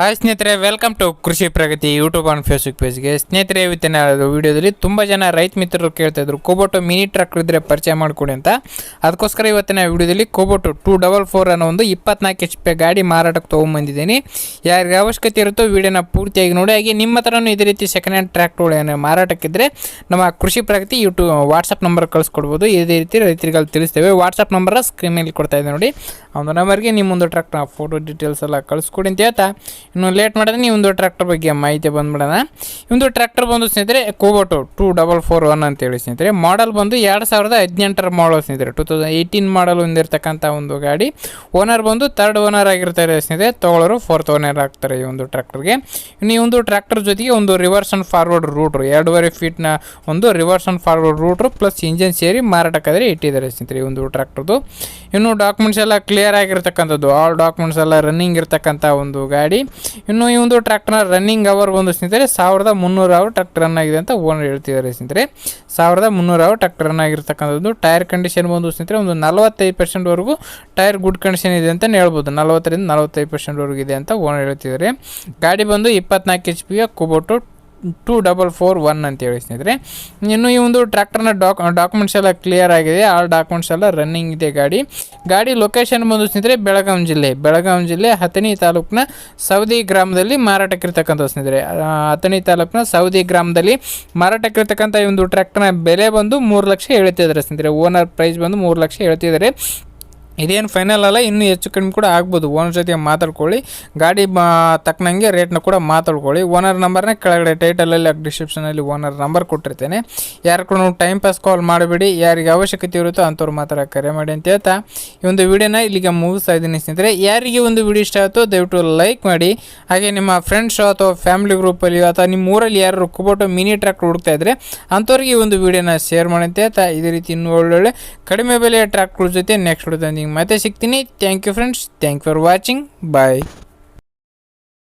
Hi ಸ್ನೇಹಿತರೆ welcome to Krishi Pragati YouTube on Facebook ಪೇಜ್ಗೆ ಸ್ನೇಹಿತರೆ, ಇವತ್ತಿನ ವಿಡಿಯೋದಲ್ಲಿ ತುಂಬ ಜನ ರೈತ ಮಿತ್ರರು ಕೇಳ್ತಾ ಇದ್ರು ಕೋಬೋಟೋ ಮಿನಿ ಟ್ರ್ಯಾಕ್ಟರ್ ಇದ್ರೆ ಪರಿಚಯ ಮಾಡಿಕೊಡಿ ಅಂತ. ಅದಕ್ಕೋಸ್ಕರ ಇವತ್ತಿನ ವಿಡಿಯೋದಲ್ಲಿ ಕೋಬೋಟೋ ಟೂ ಡಬಲ್ ಫೋರ್ ಅನ್ನೋ ಒಂದು ಇಪ್ಪತ್ನಾಲ್ಕು ಎಚ್ ಪಿ ಗಾಡಿ ಮಾರಾಟಕ್ಕೆ ತೊಗೊಂಬಂದಿದ್ದೀನಿ ಯಾರಿಗೆ ಅವಶ್ಯಕತೆ ಇರುತ್ತೋ ವಿಡಿಯೋನ ಪೂರ್ತಿಯಾಗಿ ನೋಡಿ, ಹಾಗೆ ನಿಮ್ಮ ಹತ್ರನೂ ಇದೇ ರೀತಿ ಸೆಕೆಂಡ್ ಹ್ಯಾಂಡ್ ಟ್ರ್ಯಾಕ್ಟರ್ಗಳು ಏನೋ ಮಾರಾಟಕ್ಕಿದ್ರೆ ನಮ್ಮ Krishi Pragati YouTube WhatsApp number ಕಳಿಸ್ಕೊಡ್ಬೋದು. ಇದೇ ರೀತಿ ರೈತರಿಗೆ ಅಲ್ಲಿ ತಿಳಿಸ್ತೇವೆ ವಾಟ್ಸಪ್ ನಂಬರ್ ಸ್ಕ್ರೀನ್ ಮೇಲೆ ಕೊಡ್ತಾ ಇದೆ ನೋಡಿ. ಒಂದು ನಂಬರ್ಗೆ ನಿಮ್ಮೊಂದು ಟ್ರ್ಯಾಕ್ಟರ್ ಫೋಟೋ ಡೀಟೇಲ್ಸ್ ಎಲ್ಲ ಕಳಿಸ್ಕೊಡಿ ಅಂತ ಹೇಳ್ತಾ. ಇನ್ನು ಲೇಟ್ ಮಾಡಿದ್ರೆ ನೀವು ಒಂದು ಟ್ರ್ಯಾಕ್ಟರ್ ಬಗ್ಗೆ ಮಾಹಿತಿ ಬಂದ್ಬಿಡೋಣ. ಇಂದು ಟ್ರ್ಯಾಕ್ಟರ್ ಬಂದು ಸ್ನೇಹಿತರೆ Kubota two double four one ಅಂತೇಳಿ ಸ್ನೇಹಿತರೆ ಮಾಡಲ್ ಬಂದು ಎರಡು ಸಾವಿರದ ಹದಿನೆಂಟರ ಮಾಡಲ್ ಸ್ನೇಹಿತರೆ. ಟೂ ತೌಸಂಡ್ ಏಯ್ಟೀನ್ ಮಾಡಲ್ ಹೊಂದಿರತಕ್ಕಂಥ ಒಂದು ಗಾಡಿ. ಓನರ್ ಬಂದು ಥರ್ಡ್ ಓನರ್ ಆಗಿರ್ತಾರೆ ಸ್ನೇಹಿತರೆ ತೊಗೊಳೋರು ಫೋರ್ತ್ ಓನರ್ ಆಗ್ತಾರೆ ಈ ಒಂದು ಟ್ರ್ಯಾಕ್ಟರ್ಗೆ ಇನ್ನು ಈ ಒಂದು ಟ್ರ್ಯಾಕ್ಟರ್ ಜೊತೆಗೆ ಒಂದು ರಿವರ್ಸ್ ಆ್ಯಂಡ್ ಫಾರ್ವರ್ಡ್ ರೂಟ್ರು ಎರಡೂವರೆ ಫೀಟ್ನ ಒಂದು ರಿವರ್ಸ್ ಆ್ಯಂಡ್ ಫಾರ್ವರ್ಡ್ ರೂಟ್ರು ಪ್ಲಸ್ ಇಂಜನ್ ಸೇರಿ ಮಾರಾಟಕ್ಕಾದರೆ ಇಟ್ಟಿದ್ದಾರೆ ಸ್ನೇಹಿತರೆ ಈ ಒಂದು ಟ್ರ್ಯಾಕ್ಟರ್ದು ಇನ್ನು ಡಾಕ್ಯುಮೆಂಟ್ಸ್ ಎಲ್ಲ ಕ್ಲಿಯರ್ ಆಗಿರ್ತಕ್ಕಂಥದ್ದು ಆಲ್ ಡಾಕ್ಯುಮೆಂಟ್ಸ್ ಎಲ್ಲ ರನ್ನಿಂಗ್ ಇರ್ತಕ್ಕಂಥ ಒಂದು ಗಾಡಿ. ಇನ್ನು ಈ ಒಂದು ಟ್ರ್ಯಾಕ್ಟರ್ನ ರನ್ನಿಂಗ್ ಅವರ್ ಒಂದು ಸ್ನೇಹಿತರೆ, ಸಾವಿರದ ಮುನ್ನೂರು ಅವರ್ ಟ್ರ್ಯಾಕ್ಟರ್ ರನ್ ಆಗಿದೆ ಅಂತ ಓನರ್ ಹೇಳ್ತಿದ್ದಾರೆ ಸ್ನೇಹಿತರೆ. ಸಾವಿರದ ಮುನ್ನೂರು ಅವರ್ ಟ್ರ್ಯಾಕ್ಟರ್ ರನ್ ಆಗಿರ್ತಕ್ಕಂಥದ್ದು ಟೈರ್ ಕಂಡೀಷನ್ ಬಂದು ಸ್ನೇಹಿತರೆ, ಒಂದು ನಲವತ್ತೈದು ಪರ್ಸೆಂಟ್ವರೆಗೂ ಟೈರ್ ಗುಡ್ ಕಂಡೀಷನ್ ಇದೆ ಅಂತ ಹೇಳ್ಬೋದು. ನಲವತ್ತರಿಂದ ನಲವತ್ತೈದು ಪರ್ಸೆಂಟ್ವರೆಗೂ ಇದೆ ಅಂತ ಓನರ್ ಹೇಳ್ತಿದ್ದಾರೆ. ಗಾಡಿ ಬಂದು ಇಪ್ಪತ್ನಾಲ್ಕು ಎಚ್ ಪಿಯ Kubota two double four one ಅಂತೇಳಿ ಸ್ನೇಹಿತರೆ. ಇನ್ನು ಈ ಒಂದು ಟ್ರ್ಯಾಕ್ಟರ್ನ ಡಾಕ್ ಡಾಕ್ಯುಮೆಂಟ್ಸ್ ಎಲ್ಲ ಕ್ಲಿಯರ್ ಆಗಿದೆ. ಆ ಡಾಕ್ಯುಮೆಂಟ್ಸ್ ಎಲ್ಲ ರನ್ನಿಂಗ್ ಇದೆ ಗಾಡಿ. ಗಾಡಿ ಲೊಕೇಶನ್ ಬಂದು ಸ್ನೇಹಿತರೆ ಬೆಳಗಾವಿ ಜಿಲ್ಲೆ. ಬೆಳಗಾವಿ ಜಿಲ್ಲೆ ಹತನಿ ತಾಲೂಕಿನ ಸೌದಿ ಗ್ರಾಮದಲ್ಲಿ ಮಾರಾಟಕ್ಕಿರ್ತಕ್ಕಂಥ ಸ್ನೇಹಿತರೆ. ಹತನಿ ತಾಲೂಕಿನ ಸೌದಿ ಗ್ರಾಮದಲ್ಲಿ ಮಾರಾಟಕ್ಕಿರ್ತಕ್ಕಂಥ ಈ ಒಂದು ಟ್ರ್ಯಾಕ್ಟರ್ನ ಬೆಲೆ ಬಂದು ಮೂರು ಲಕ್ಷ ಹೇಳ್ತಿದ್ದಾರೆ ಸ್ನೇಹಿತರೆ. ಓನರ್ ಪ್ರೈಸ್ ಬಂದು ಮೂರು ಲಕ್ಷ ಹೇಳ್ತಿದ್ದಾರೆ. ಇದೇನು ಫೈನಲ್ ಅಲ್ಲ, ಇನ್ನೂ ಹೆಚ್ಚು ಕಡಿಮೆ ಕೂಡ ಆಗ್ಬೋದು. ಓನರ್ ಜೊತೆ ಮಾತಾಡ್ಕೊಳ್ಳಿ. ಗಾಡಿ ತಕ್ಕನಂಗೆ ರೇಟ್ನ ಕೂಡ ಮಾತಾಡ್ಕೊಳ್ಳಿ. ಓನರ್ ನಂಬರ್ನ ಕೆಳಗಡೆ ಟೈಟಲಲ್ಲಿ ಡಿಸ್ಕ್ರಿಪ್ಷನಲ್ಲಿ ಓನರ್ ನಂಬರ್ ಕೊಟ್ಟಿರ್ತೇನೆ. ಯಾರು ಕೂಡ ಟೈಮ್ ಪಾಸ್ ಕಾಲ್ ಮಾಡಬೇಡಿ. ಯಾರಿಗೆ ಅವಶ್ಯಕತೆ ಇರುತ್ತೋ ಅಂಥವ್ರು ಮಾತ್ರ ಕರೆ ಮಾಡಿ ಅಂತ ಹೇಳ್ತಾ. ಈ ಒಂದು ವಿಡಿಯೋನ ಇಲ್ಲಿಗೆ ಮುಗಿಸ್ತಾ ಇದ್ದೀನಿ ಸ್ನೇಹಿತರೆ. ಯಾರಿಗೆ ಒಂದು ವಿಡಿಯೋ ಇಷ್ಟ ಆಯಿತು ದಯವಿಟ್ಟು ಲೈಕ್ ಮಾಡಿ. ಹಾಗೆ ನಿಮ್ಮ ಫ್ರೆಂಡ್ಸ್ ಅಥವಾ ಫ್ಯಾಮಿಲಿ ಗ್ರೂಪಲ್ಲಿ ಅಥವಾ ನಿಮ್ಮ ಊರಲ್ಲಿ ಯಾರು ಕುಬೋಟು ಮಿನಿ ಟ್ರ್ಯಾಕ್ಟರ್ ಹುಡುಕ್ತಾ ಇದ್ದರೆ ಅಂಥವ್ರಿಗೆ ಈ ಒಂದು ವಿಡಿಯೋನ ಶೇರ್ ಮಾಡಿ ಅಂತ ಹೇಳ್ತಾ. ಇದೇ ರೀತಿ ಇನ್ನೂ ಒಳ್ಳೊಳ್ಳೆ ಕಡಿಮೆ ಬೆಲೆಯ ಟ್ರ್ಯಾಕ್ಟ್ಗಳ ಜೊತೆ ನೆಕ್ಸ್ಟ್ मीनिंग मैं तो सीखती नहीं। Thank you friends thank for watching bye